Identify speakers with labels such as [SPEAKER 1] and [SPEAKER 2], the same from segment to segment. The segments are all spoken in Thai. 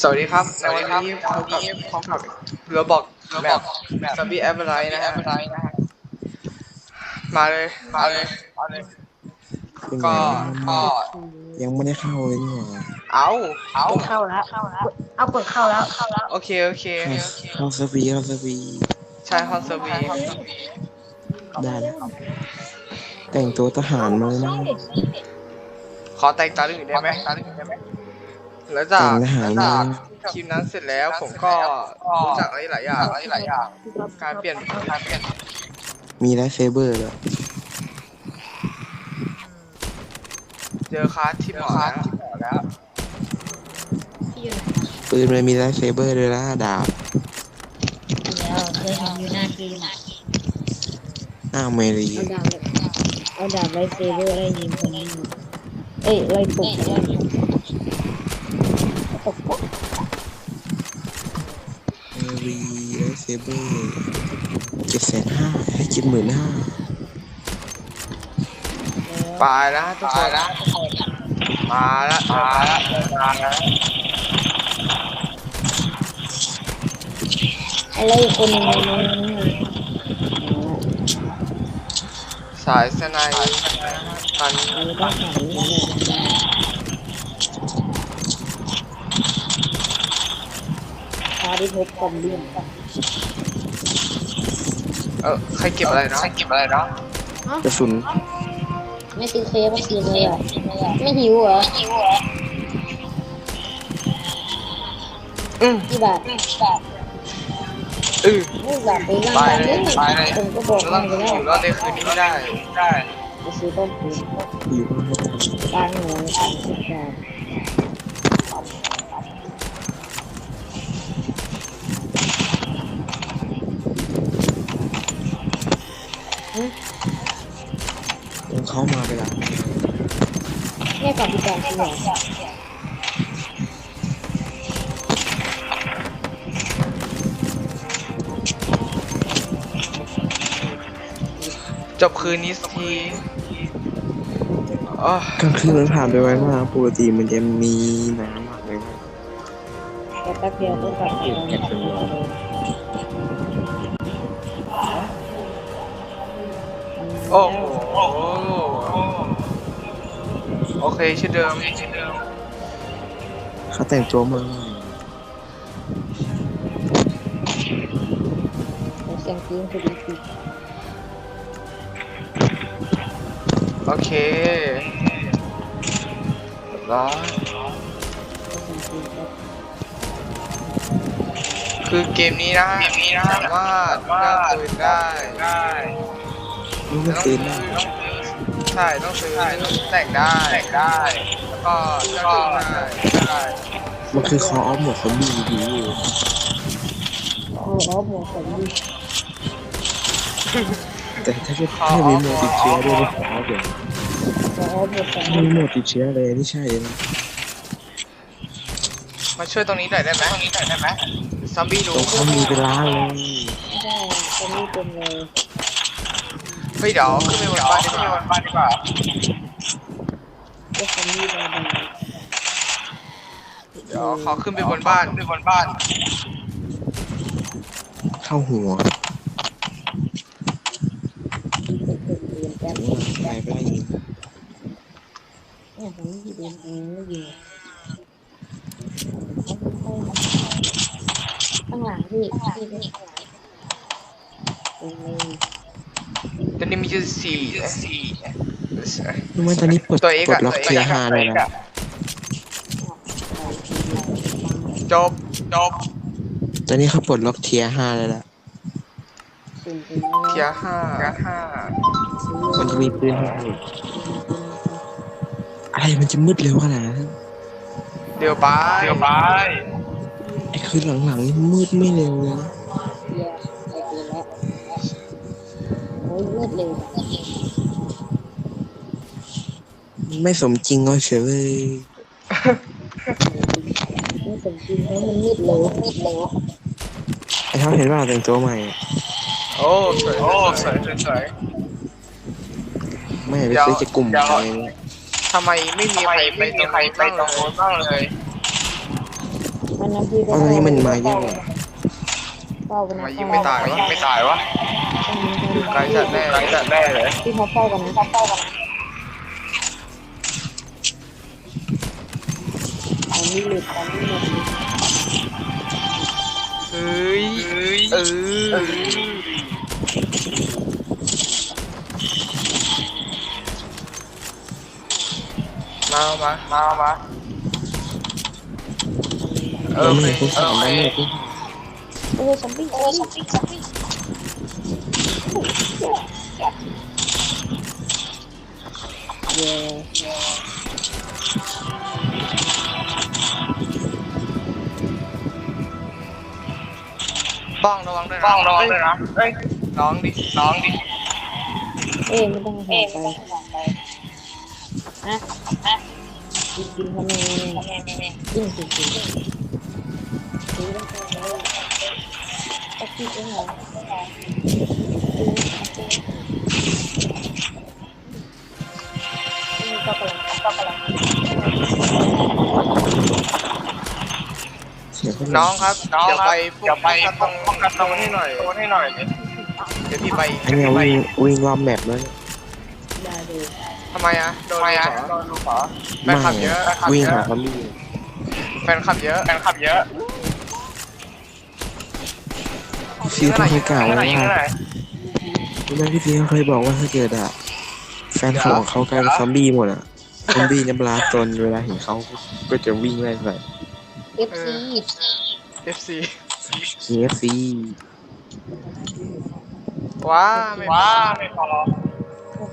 [SPEAKER 1] สวัสดีครับในวันนี้พบกับพบกับเรือบอกแบบซอมบี้แอปอะไรนะฮะมาเลย มาเลย
[SPEAKER 2] เป็นไง
[SPEAKER 1] ก็
[SPEAKER 2] บ้าง
[SPEAKER 1] ก็
[SPEAKER 2] ยังไม่ได้เข้าเลยนี่หว่า
[SPEAKER 1] เอาเอา
[SPEAKER 3] กดเข้าแล้ว เอากดเข้าแล้วเข้าแล้ว
[SPEAKER 1] โอเค โอเค
[SPEAKER 2] เข้าสวีเข้าสวี
[SPEAKER 1] ใช่ฮอนเซอร์วี
[SPEAKER 2] ได้แล้วแต่งตัวทหารมาเลยนะ
[SPEAKER 1] ขอแต่งตาลึงอีกได้ไหม แล้วจาก
[SPEAKER 2] แต่งทหาร
[SPEAKER 1] แล้ว
[SPEAKER 2] มา
[SPEAKER 1] จากคลิปนั้นเสร็จแล้วผมก็รู้จักอะไรหลายอย่างหลายอย่าง การเปลี่ยนการเปลี่ยน
[SPEAKER 2] มีไลท์เซเบอร์ด้วย
[SPEAKER 1] เจอคลาสที่หมอแล้ว
[SPEAKER 3] ที่อยู่ไหน
[SPEAKER 2] ปืนมันมีไลท์เซเบอร์ด้วยนะดาบ
[SPEAKER 3] แล้วเคยเห็นอยู่หน้าเกมอะ
[SPEAKER 2] หน้าเมรี
[SPEAKER 3] เอาดาบเอาดาบไลท์เซเบอร์ไล่ยิงคนนี้เอ้ยไล่ตบไล่ยิงตบปุ๊บ
[SPEAKER 2] เมรีไลท์ เซเบอร์เจ็ดแสนห้าให้เจ็ดหมื่นห้า
[SPEAKER 1] ไปแล้วทุกคนมาแล้วมาแล้วมาแล้ว
[SPEAKER 3] อะไรคนหนึงมันมัน
[SPEAKER 1] สายสไนพัน
[SPEAKER 3] มันต้องหาพาได้พบกอมเลี่ยน
[SPEAKER 1] เออใครเก็บอะไรเนาะใครเก็บอะไรเนาะ
[SPEAKER 2] กระสุน
[SPEAKER 3] ไม่ซื้อเคฟมากินเลยอะไม่หิวเหรอ
[SPEAKER 1] อืม
[SPEAKER 3] กี่บาท
[SPEAKER 1] อือ
[SPEAKER 3] ไม่บาทไปนั่ง
[SPEAKER 1] ไป
[SPEAKER 3] บ้าน
[SPEAKER 1] เล
[SPEAKER 3] เลยย
[SPEAKER 1] ไปเลย
[SPEAKER 3] ผมก็บอก
[SPEAKER 1] เรา
[SPEAKER 3] มั
[SPEAKER 1] ต้อนง
[SPEAKER 3] ไป
[SPEAKER 1] อยู่
[SPEAKER 3] แล้ว
[SPEAKER 1] รอดในคืนนี้ให้ได้ได้
[SPEAKER 3] ไปซื้อต้มหู
[SPEAKER 2] อยู่บ้านไม่ได้
[SPEAKER 3] ตังค์หนูสามสิบบาท
[SPEAKER 2] ยังเข้ามาไปแล้ว
[SPEAKER 3] แม่กับพี่การซื้อเหรอ
[SPEAKER 1] จบคืนนี้สักทีอ๋อก
[SPEAKER 2] ลางคืนมันผ่านไปไวมากปกติมันจะมีน้ำมากเลยนะ
[SPEAKER 3] แต่แป๊บเดียวก็กลับมาแล้ว
[SPEAKER 1] โอ้โห โอเคชื่อเดิมชื่อเดิม
[SPEAKER 2] เขาแต่งตัวมา
[SPEAKER 3] เสียงจริงคือดีสิ
[SPEAKER 1] โอเคเรียบร้อย
[SPEAKER 3] เสียงจริงครับ
[SPEAKER 1] คือเกมนี้นะสามารถเลือกปืนได้ได้
[SPEAKER 2] นี่มันคืนได้
[SPEAKER 1] ใช่ต้องซื้อแต่งได้แต่งได้ แล้วก็เลือกปืนได้ได้
[SPEAKER 2] มันคือคอออฟหมดซอมบี้ดี
[SPEAKER 3] โอ้โหหมดผมดี
[SPEAKER 2] แต่ถ้าจะถ้ามีโหมดติดเชื้อด้วยไม่ขอเดี๋ยว
[SPEAKER 3] โอ้โหหมดผม
[SPEAKER 2] มีโหมดติดเชื้อเลยนี่ใช่เลยนะ
[SPEAKER 1] มาช่วยตรงนี้หน่อยได้ไหมตรงนี้หน่อยได้ไหมซอมบี้
[SPEAKER 2] ต
[SPEAKER 1] รู้
[SPEAKER 2] รงเขามีเป็นล้านเลย
[SPEAKER 3] ไม่ได้จะมีเป็นเลย
[SPEAKER 1] เฮ้ยเดี๋ยวขึ้นไปบนบ้านดีกว่าบนบ้านดีกว่า
[SPEAKER 3] จะจะมีแบบนี้
[SPEAKER 1] เดี๋ยวขอขึ้นไปบนบ้านขึ้นไปบนบ้าน
[SPEAKER 2] เข้าหัว
[SPEAKER 3] ยนแป๊บ
[SPEAKER 2] ถึงไปไล่ยิง
[SPEAKER 3] เนี่ยผมไม่ยิงเองไม่ยิงข้างหลังพี่พี่พี่เป็นเลย
[SPEAKER 1] ตอนนี้มีจุดสี่สี่
[SPEAKER 2] รู้ไหมตอนนี้ปลด
[SPEAKER 1] ตัวเอก
[SPEAKER 2] ปล
[SPEAKER 1] อะ
[SPEAKER 2] ดล็อกเทียร์ห้าเลยนะ
[SPEAKER 1] จบจบ
[SPEAKER 2] ตอนนี้เขาปลดล็อกเทียร์ห้าเลยละ
[SPEAKER 3] สุ่มเป็น
[SPEAKER 1] เทียร์ห้าห้า
[SPEAKER 2] มันจะมีปืนให้อีกอะไรมันจะมืดเร็วขนาดนั้น
[SPEAKER 1] เดี๋ยวไปเดี๋ยวไป
[SPEAKER 2] ไอ้คืนหลังๆนี่มืดไม่เร็วเลยนะ
[SPEAKER 3] มืดเร็ว
[SPEAKER 2] ไม่สมจริงเอาเฉยเลย
[SPEAKER 3] ไม่สมจริงเพราะมันมืดเร็วมืดเร็ว
[SPEAKER 2] ไอ้เขาเห็นว่าแต่งตัวใหม่อะ
[SPEAKER 1] โอ้สวยโอ้สวยสวย
[SPEAKER 2] ไม่ไปซื้อจากกลุ่มอะไรเนี่ย
[SPEAKER 1] ทำไมไม่มีใครไปตรงใครไปตรงโน้นบ้างเลย
[SPEAKER 3] มันน้ำพี่ก็
[SPEAKER 2] เอาตอนนี้มันมาเยอะ
[SPEAKER 3] เฝ้ากันนะ
[SPEAKER 1] มายิงไม่ตายวะไม่ตายวะไกลจัดแน่ไกลจัดแน่เลย
[SPEAKER 3] ที่เขาเฝ้ากันนะเขาเฝ้ากันตอนนี้หลุดตอนนี้หลุด
[SPEAKER 1] เอ้ยเออมามามามาเอ
[SPEAKER 2] เอ
[SPEAKER 1] อ
[SPEAKER 2] อ
[SPEAKER 1] โอ
[SPEAKER 2] ไม่
[SPEAKER 1] เค
[SPEAKER 2] คุณสามได้เลยคุณ
[SPEAKER 3] โอ้ซอมบี้โอ้ซอมบี้ซอมบี้เย้
[SPEAKER 1] บ้องระวังด้วยนะบ้องระวังด้วยนะเอ้ยน้องดิน้องดิ
[SPEAKER 3] เอ้ยไม่ต้องห่วงไปนะนะกินกินทำไมเนี่ยกินกินกิน กินแล้วก็เลยตะกี้เองเหรอ
[SPEAKER 2] เสียงคน
[SPEAKER 1] น้องครับเดี๋ยวไปเดี๋ยวไปตรงป้องกันตรงให้หน่อยตรงให้หน่อย เดี๋ยวพี่ไป
[SPEAKER 2] อันเนี้ยวิ่งวิ่งรอบแมปเลย
[SPEAKER 3] ได้ดู
[SPEAKER 1] ทำไมอะโดนทำไมอะโดนลูกเหรอแฟนคลับเยอะแฟนคลับ
[SPEAKER 2] วิ่ง
[SPEAKER 1] เย
[SPEAKER 2] หา
[SPEAKER 1] อะ
[SPEAKER 2] ซอมบี้
[SPEAKER 1] แฟนคลับเยอะแฟนคลับเยอะ
[SPEAKER 2] พี่เขาเคยกล่าวไว้ว่ารู้ไหมพี่พีเขาเคยบอกว่าถ้าเกิดอะแฟนคลับของเขากลายเป็นซอมบี้หมดอะซอมบี้น้ำลาตนเวลาเห็นเขาก็จะวิ่งไล่ใส่
[SPEAKER 3] เอฟซี
[SPEAKER 1] FC
[SPEAKER 2] KFC
[SPEAKER 1] ว้าไม่ว้าไม่พอ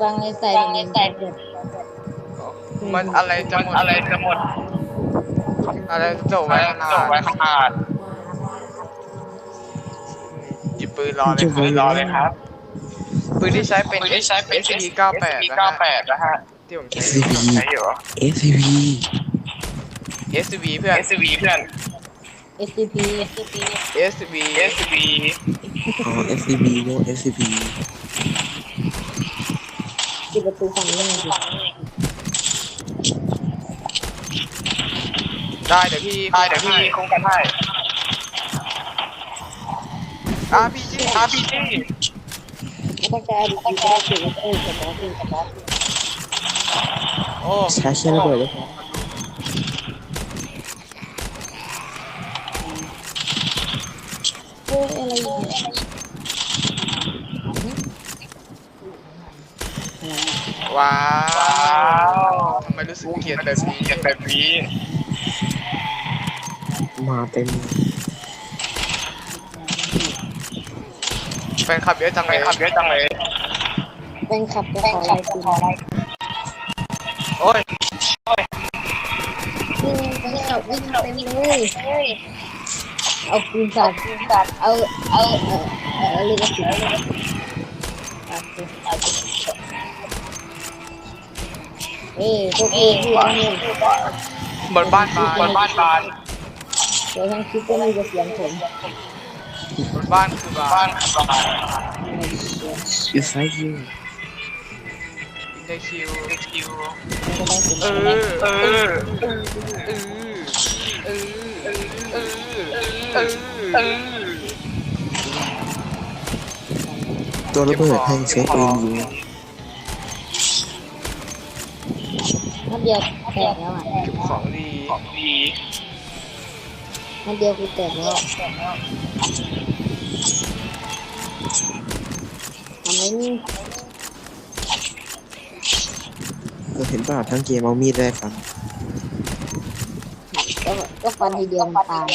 [SPEAKER 3] ฟังเลยใส่เลยใส่เด็ด
[SPEAKER 1] มันอะไรจะหมดอะไรจะหมดอะไรจะจบไว้ขนาด ปืนรอเลยปืนรอเลยครับ ปืนที่ใช้เป็นที่ใช้เป็น SCP 98 98นะฮะที่ผมใช้
[SPEAKER 2] SCP
[SPEAKER 1] ใช้อยู่
[SPEAKER 2] SCP
[SPEAKER 1] SCP เพื่อน SCP เพื่อน
[SPEAKER 3] เอสซีพี
[SPEAKER 1] SCP SCP
[SPEAKER 2] อ๋อ SCP เรียกว่า SCP
[SPEAKER 3] ปิดประตูฝั่งนี้สิ
[SPEAKER 1] ได้เดี๋ยวพี่ได้เดี๋ยวพี่คุ้มกันให้ RPG RPG
[SPEAKER 3] ไม่ต้องการดูไม่ต้องการดูเออกับน้องกับน้อง
[SPEAKER 1] โอ้
[SPEAKER 2] ใช้ใช้ระเบิดเลยครับ
[SPEAKER 3] เฮ้ยอะไรเนี่ย
[SPEAKER 1] ว้าวทำไมรู้สึกเกลียดแบบนี้เกลียดแบบนี้
[SPEAKER 2] มาเต็ม
[SPEAKER 1] แฟนคลับเยอะจังเลยขับเยอะจังเลย
[SPEAKER 3] เป็นขับจะขออะไรกิน
[SPEAKER 1] โอ้ย
[SPEAKER 3] วิ่งเป็นขับวิ่งเต็มเลยเอาปืนสาดปืนสาดเอาเอาเอาเอาเลยก็สิเอ้ยพวกเอ้ยพูดเนี่ย
[SPEAKER 1] บนบ้านบานบนบ้านบาน
[SPEAKER 3] เดี๋ยวทั้งคลิปก็มีแต่เสียงผม
[SPEAKER 1] บนบ้านคือบานบ้านคือบาน
[SPEAKER 2] อินไซด์ยู
[SPEAKER 1] ได้คิวได้คิว
[SPEAKER 3] มันก็ได้เสียง
[SPEAKER 1] เออเออเออเออเออเออเออ
[SPEAKER 2] ตัวระเบิดให้ใช้ปืนยิง
[SPEAKER 3] นัดเดียวแตกแล้วอะ
[SPEAKER 1] ของดีของดี
[SPEAKER 3] นัดเดียวคือแตกแล้ว
[SPEAKER 2] เราเห็นป่ะทั้งเกมเอามีดได้ฟัน
[SPEAKER 3] ก็ก็ฟันทีเดียวมันตาย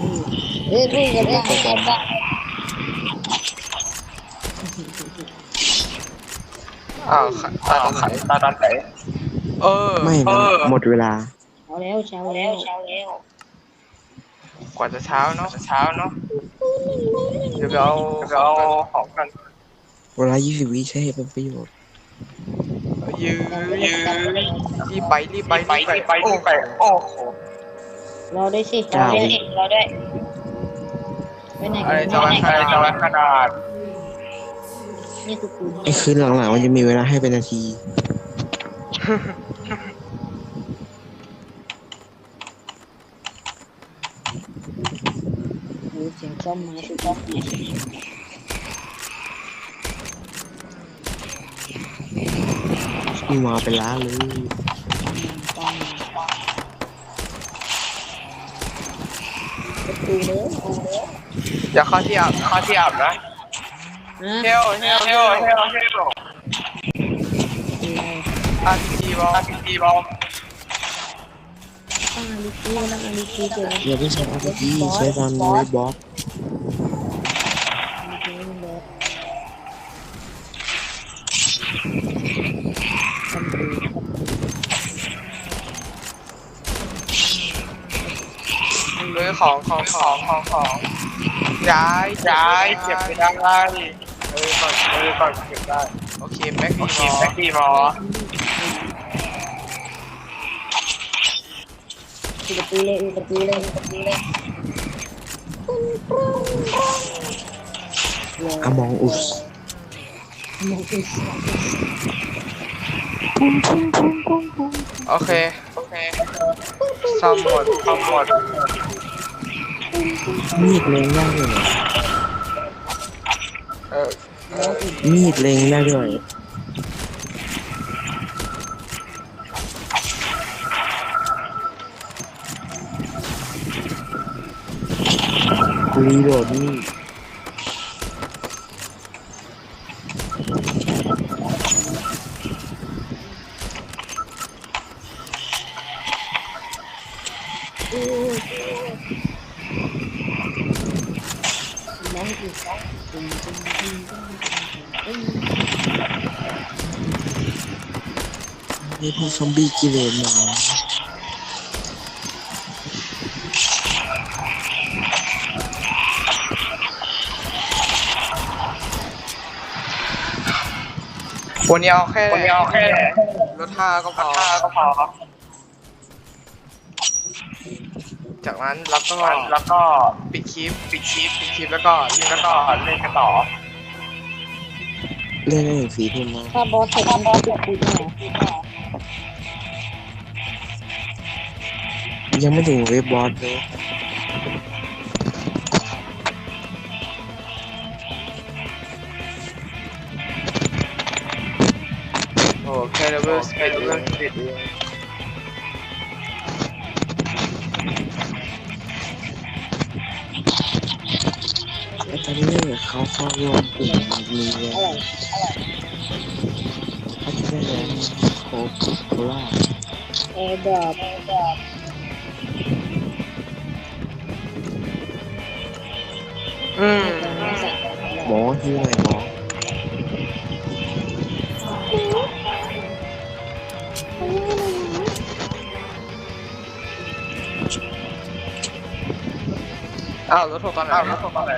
[SPEAKER 3] อืมเอ้ยลูกกันยังกันบ้าง
[SPEAKER 1] อ้าวตาตอนไหนตาตอนไหนเออ
[SPEAKER 2] ไม่
[SPEAKER 1] เอ
[SPEAKER 2] นะ
[SPEAKER 1] อ
[SPEAKER 2] หมดเวลา
[SPEAKER 3] เอาแล้วเช้าแล้ว
[SPEAKER 1] กว่าจะเช้าเนาะเช้าเนาะ เดี๋ยวเราเดี๋ยวเอาของกัน
[SPEAKER 2] เวลา20วิใช้ให้เป็นประโยชน์
[SPEAKER 1] ยื้อยื้อรีบไปรีบไปรีบไปรีบไปรีบไปโอ้โห
[SPEAKER 3] เราได้สิเราได้เราได้ไปไหน
[SPEAKER 1] อะไร
[SPEAKER 3] กัน
[SPEAKER 1] จะไว้อะไรจะไว้ขนาด
[SPEAKER 3] นี่คือคุณ
[SPEAKER 2] ไอ้คืนหลังๆมันจะมีเวลาให้เป็นนาที
[SPEAKER 3] เซ่อมมาสิซ่อมอีก
[SPEAKER 2] มีมาเป็นล้านเลย
[SPEAKER 3] ซ่อมประตูเลยประตูเลย
[SPEAKER 1] อย่าเข้าที่อับเข้าที่อับนะ
[SPEAKER 3] นะ
[SPEAKER 1] เฮลเฮลเฮลเฮลเฮลอาร์พีบอลอาร์พีบอล
[SPEAKER 3] ตั้งอาริจีตั้งอาริจีเจอ
[SPEAKER 2] อย่าไปใช้อาร์พีใช้ตอนเวทบอส
[SPEAKER 3] อาริจีมันแบบทำดูทำดู
[SPEAKER 1] เลย ของของของของย้ายย้ายเก็บไม่ได้เออก่อนเออก่อนเก็บได้โอเคแม็กโอเคแม็กดีมอ
[SPEAKER 3] อุประตูเลยอุประตูเลยอุประตูเลย
[SPEAKER 2] อมองอุส
[SPEAKER 3] มองอีก
[SPEAKER 1] โอเค โอเคซ่อมหมดซ่อมหมด
[SPEAKER 2] มีดเลงได้ด้วยเอ
[SPEAKER 1] เอ
[SPEAKER 2] มีดเลงได้ด้วยรีโหลด
[SPEAKER 3] มีด
[SPEAKER 2] นี่พวกซอมบี้กิเลนมา
[SPEAKER 1] วันนี้เอาแค่วันนี้เอาแค่รถท่าก็พอก็พอจากนั้นแล้วก็แล้วก็ปิดคลิปปิดคลิปปิดคลิปแล้วก็แล้วก็เล่นกันต่อ
[SPEAKER 2] เล่นได้ถึงสี่ทุ่มนะ
[SPEAKER 3] ถ้าบอสเสร็จมันก็จะคุยหน่อย
[SPEAKER 2] ยังไม่ถึงเวฟบอสเลย
[SPEAKER 1] โอ้แค่เลเวลสเปดเลเวลสิบ
[SPEAKER 2] แล้วตอนนี้เขาเข้ารวมกลุ่มมีแล้ว
[SPEAKER 3] อะไร
[SPEAKER 2] เขาจะได้แล้ว โคโคราช
[SPEAKER 3] แอร์ดรอปแอร์ดรอป
[SPEAKER 1] อืม
[SPEAKER 2] หมอที่ไหนหมอ
[SPEAKER 1] อ้าวรถโทรตอนไหนรถโทรตอนไหน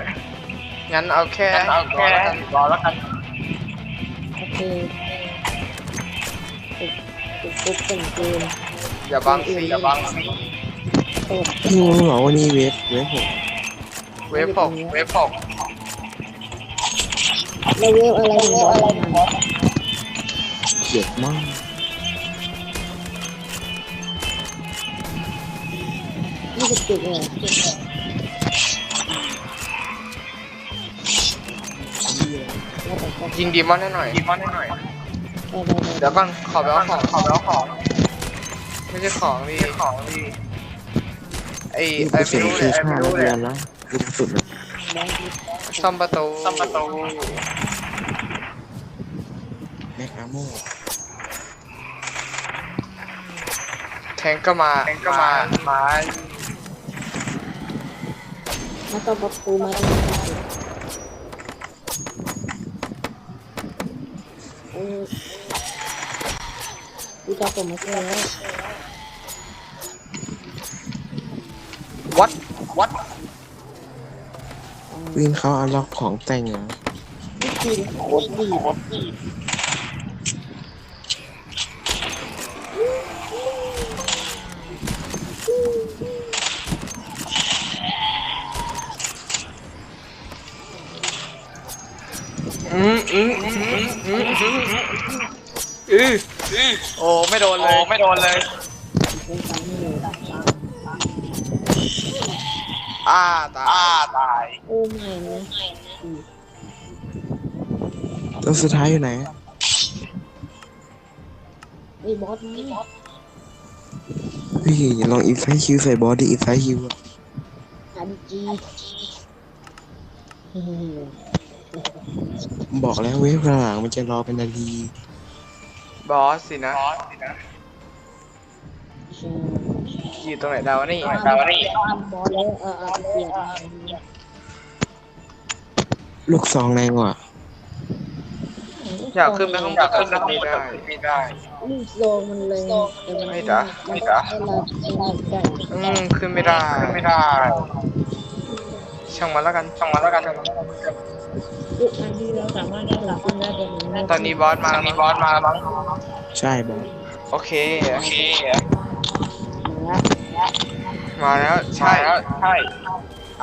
[SPEAKER 1] งั้นเอาแค่เอาแค่รอแล้วกัน
[SPEAKER 3] โอเคปุ๊บ ปุ๊บปุ๊บเป็นเกม
[SPEAKER 1] อย่าบังสิอย่าบังสิ
[SPEAKER 3] เปิด
[SPEAKER 2] พี่รู้เหรอว่านี่เวฟเวฟหก
[SPEAKER 1] เวฟหกเวฟหก
[SPEAKER 3] เลเวลอะไรถึงบอสอะไรบอส
[SPEAKER 2] เจ็บมาก
[SPEAKER 3] ยี่สิบจุดเลยแล้วแต่ก็
[SPEAKER 1] ยิงดีมอนให้หน่อยดีมอนให้หน่อย
[SPEAKER 3] ได้ได้ได้
[SPEAKER 1] เดี๋ยวก่อนขอไปเอาของขอไปเอาของ ไม่ใช่ของดีของดีไอ้
[SPEAKER 2] นี่
[SPEAKER 1] ไอ้
[SPEAKER 2] กระ
[SPEAKER 1] ไม่
[SPEAKER 2] สุน
[SPEAKER 1] รู้
[SPEAKER 2] คื
[SPEAKER 1] เล
[SPEAKER 2] อย
[SPEAKER 1] ไอ้
[SPEAKER 2] ฆ่า
[SPEAKER 1] ไม่รู้เล
[SPEAKER 2] นักเรี
[SPEAKER 1] ย
[SPEAKER 2] ยนนะลูกกระสุนอะ
[SPEAKER 3] บอสที่
[SPEAKER 1] ซ่อมประตูซ่อมประตู
[SPEAKER 2] แม็กอาโม
[SPEAKER 1] แทงก็มาแทงก็มามา
[SPEAKER 3] แล้วก็ประตูมาที่เออ ดูจากผมมาแล้ว
[SPEAKER 1] วัดวัด
[SPEAKER 2] วินเขาเอาล็อกของแต่งเหรอ
[SPEAKER 3] นี่คือโคตรดีโคตรดี
[SPEAKER 1] อืมอืมอืมอืมอืมอืมอืออือ โอ้ไม่โดนเลยไม่โดนเลย
[SPEAKER 3] เป็นฟังไม่เลย
[SPEAKER 1] อ่าตายอ่าตาย
[SPEAKER 3] โอ้ไม่นะอืม
[SPEAKER 2] ตัวสุดท้ายอยู่ไหน
[SPEAKER 3] ไอ้บอสนี่
[SPEAKER 2] เฮ้ยอย่าลองอีไฟคิวใส่บอสดิอีไฟคิวอะ
[SPEAKER 3] อาร์จี
[SPEAKER 2] บอกแล้วเวฟหลังมันจะรอเป็นนาที
[SPEAKER 1] บอสสินะบอสสินะอยู่ตรงไหนดาวะนี่ดาวะนี่
[SPEAKER 3] เอาอันบอสแล้วเออเอาไปเปลี่ยน
[SPEAKER 2] ลูกซองแรงว่ะ
[SPEAKER 1] อยากขึ้นไปข้างบนขึ้นไม่ได้ไม่ได้
[SPEAKER 3] ลูกโซมันเลยแต่มัน
[SPEAKER 1] ไม่ด่าไม่ด่า
[SPEAKER 3] ให้เราให้เราได้
[SPEAKER 1] อืมขึ้นไม่ได้ขึ้นไม่ได้ช่างมันแล้วกันช่างมันแล้วกัน
[SPEAKER 3] ลูกอันที่เราสามารถที่จะขึ้นได้แต่มันไม่
[SPEAKER 1] ตอนนี้บอสมาตอนนี้บอสมาแล้วมั้ง
[SPEAKER 2] ใช่บอส
[SPEAKER 1] โอเคโอเค
[SPEAKER 3] มา
[SPEAKER 1] มาแล้วใช่แล้วใช่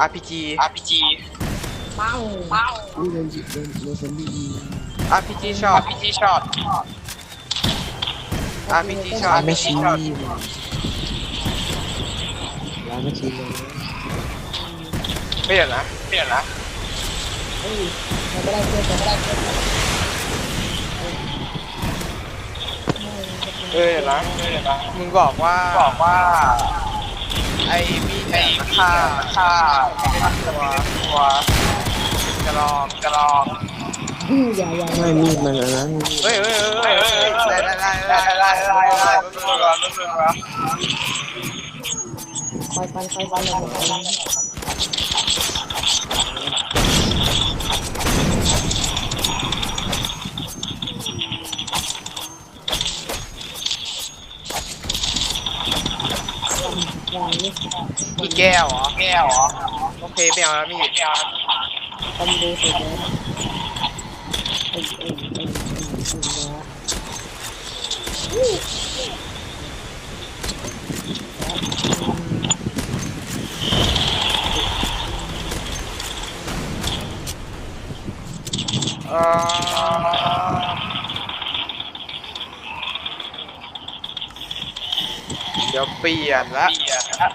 [SPEAKER 1] RPG RPG
[SPEAKER 3] ปัง
[SPEAKER 2] อุ้ยโดนยิงโดนโดนซอมบี้ยิง
[SPEAKER 1] RPG shot RPG shot RPG
[SPEAKER 2] ร้า
[SPEAKER 1] shot
[SPEAKER 2] นไม่ชี้ร้านไม่ชี้เลย
[SPEAKER 1] ไม่เดี๋ยวนะไม่เดี๋ยวนะ
[SPEAKER 3] เอ้ยเรา ก็ได้เพื่อนเราก็ได้เพื่อน
[SPEAKER 1] เออเดี๋ยวนะเออเดี๋ยวนะมึงบอกว่าบอกว่า ไอ้มีดเนี่ยมันฆ่ามันฆ่าตัวตัวกระลองกระลอง
[SPEAKER 3] อย่าอย่า
[SPEAKER 2] ไม่มีดมันอันนั้น
[SPEAKER 1] เฮ้ยเฮ้ยเฮ้ยเฮ้ยได้ได้ได้ได้ได้ได้ได้
[SPEAKER 3] คอยฟันคอยฟัน เลยอย่างนี้
[SPEAKER 1] อีแก้วเหรอแก้วเหรอโอเคไม่เอาแล้วมีด
[SPEAKER 3] คอมโบเสร็จแล้วเอ้ยเอ้ยเอ้ยเอ้ยเอ้ย
[SPEAKER 1] เออเดี๋ยวเปลี่ยนละ ฉุ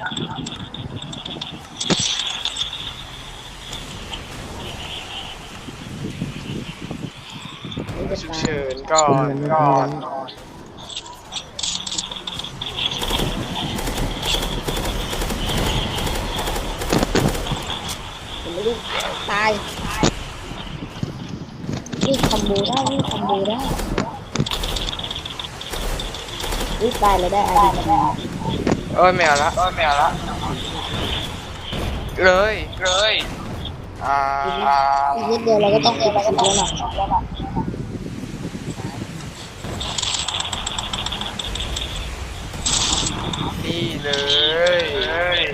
[SPEAKER 1] กเฉินก่อนก่อน
[SPEAKER 3] ผมไม่รู้ตายนี่งคอมโบได้นี่งคอมโบได้นี่งตายแล้วได้อาดี
[SPEAKER 1] เอ้ยไม่เอาละเอ้ยไม่เอาละเลยเลยอ่าอ่า
[SPEAKER 3] อีกนิดเดียวเราก็ต้องเอ็นสิบแล้วล่ะ
[SPEAKER 1] นี่เลย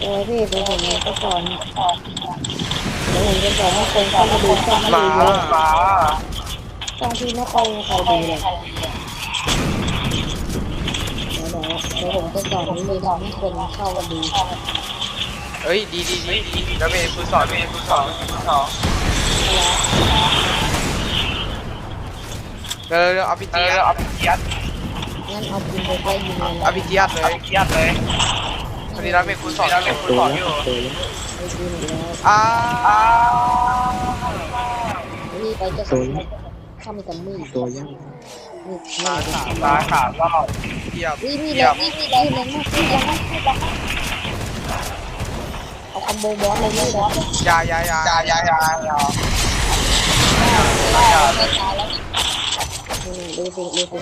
[SPEAKER 3] โอ้ยพี่เดี๋ยวผมจะสอน เดี๋ยวผมจะสอนให้คนเข้ามาดูช่อง
[SPEAKER 1] มา
[SPEAKER 3] ที่เยอะ
[SPEAKER 1] มา
[SPEAKER 3] ช่องที่ไม่ค่อยมีใครดูเลยเดี๋ยวเดี๋ยวเดี๋ยวผมจะสอนวิธีทำให้คนเข้ามาดู
[SPEAKER 1] เอ้ยดีดีดีดีแล้วเมย์ฟูสอนเมย์ฟูสอนฟูสอนเร็วเร็วเอาพิจีเอาพิจี
[SPEAKER 3] งั้นเอาปืนไปใกล้ยิงเลย
[SPEAKER 1] เอาพิจีเลยเอาพิจีเลยตอนนี้เราเมย์ฟูสอนเราเมย์ฟู
[SPEAKER 2] ตัว
[SPEAKER 1] สอน
[SPEAKER 2] แล้
[SPEAKER 1] อยู่
[SPEAKER 3] ไปปืนอีกแล้ว
[SPEAKER 1] อ้า
[SPEAKER 3] นี่ไปจะเข้ามกันมีด
[SPEAKER 2] ตัวยัง
[SPEAKER 3] มีด
[SPEAKER 1] ตาสามตาสามรอบเทียบ
[SPEAKER 3] นี่มีแรงนี่มีแรงแรงมากมีแรงมากมีแรงมากเอาคอมโบบอสเลยนี่บอส
[SPEAKER 1] ยายายายายายายา
[SPEAKER 3] ไม่ตายแล้วนี่ดูสิดูสิ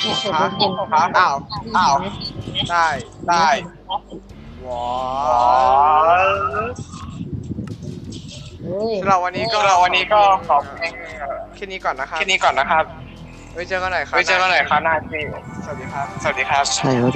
[SPEAKER 3] เนี่ยเห็น
[SPEAKER 1] ฮะ
[SPEAKER 3] เห็น
[SPEAKER 1] ฮะอ้าวอ้าวได้ได้ สำหรับวันนี้ก็เราวันนี้ก็ขอบแค่นี้ก่อนนะครับแค่นี้ก่อนนะครับ ไว้เจอกันใหม่ครับไว้เจอกันใหม่ครับหน้าที่สวัสดีครับ สวัสดีครับ
[SPEAKER 2] ใช่แล้ว